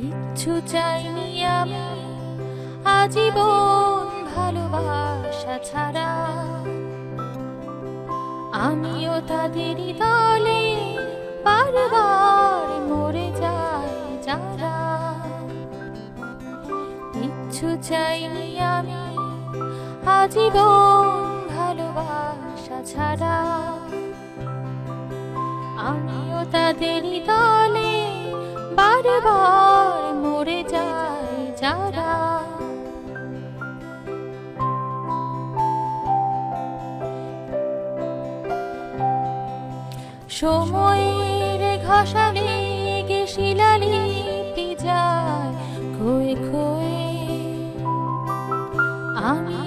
কিচ্ছু চাইনি আমি। আজীবন ভালোবাসা ছাড়া। আমিও তাদেরই দলে বারবার মরে যাই যারা। কিচ্ছু চাইনি আমি। আজীবন ভালোবাসা ছাড়া। আমিও তাদেরই দলে বারবার মরে যাই যারা। সময়ের ঘষালে গে শিলালিপি যায় খোয়ে খোয়ে আমি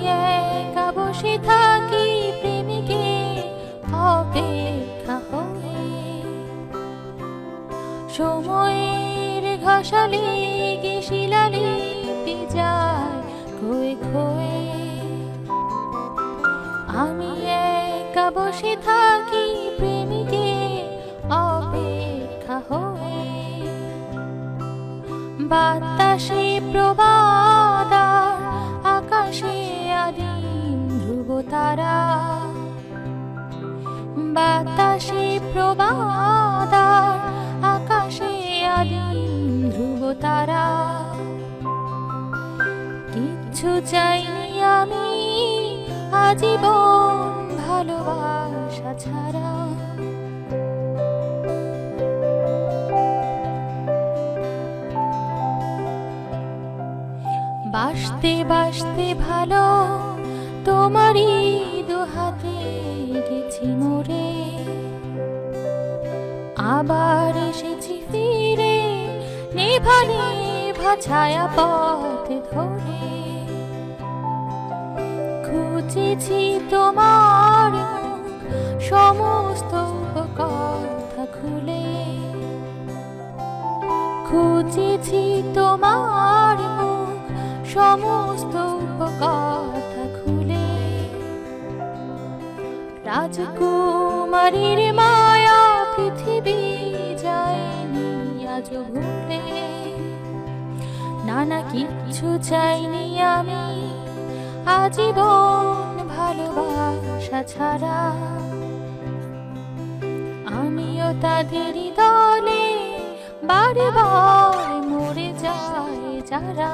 একা বসে থাকি প্রেমিকে অপেক্ষা হয়ে সময়ের ঘষালে খোয়ে আমি একা বসে থাকি প্রেমিকে অপেক্ষা হয়ে। বাতাসে প্রবাদার আকাশে আদিম ধ্রুব তারা। বাতাসে প্রবাদার আকাশে আদিম ধ্রুব তারা। কিচ্ছু চাইনি আমি। আজীবন ভালোবাসা ছাড়া। বাসতে বাসতে ভালো, তোমারই দুহাতে গেছি মোরে। আবার এসেছি ফিরে, নেভা নেভা ছায়া পথ। খুঁজেছি তোমার সমস্ত কথা খুলে। খুঁজেছি তোমার সমস্ত কথা খুলে। রাজকুমারীর মায়া পৃথিবী যায়নি আজ ভুলে। নানা কিছু চাইনি আমি, আজীবন ছাড়া আমিও তাদেরই দলে বারবার মরে যায় যারা।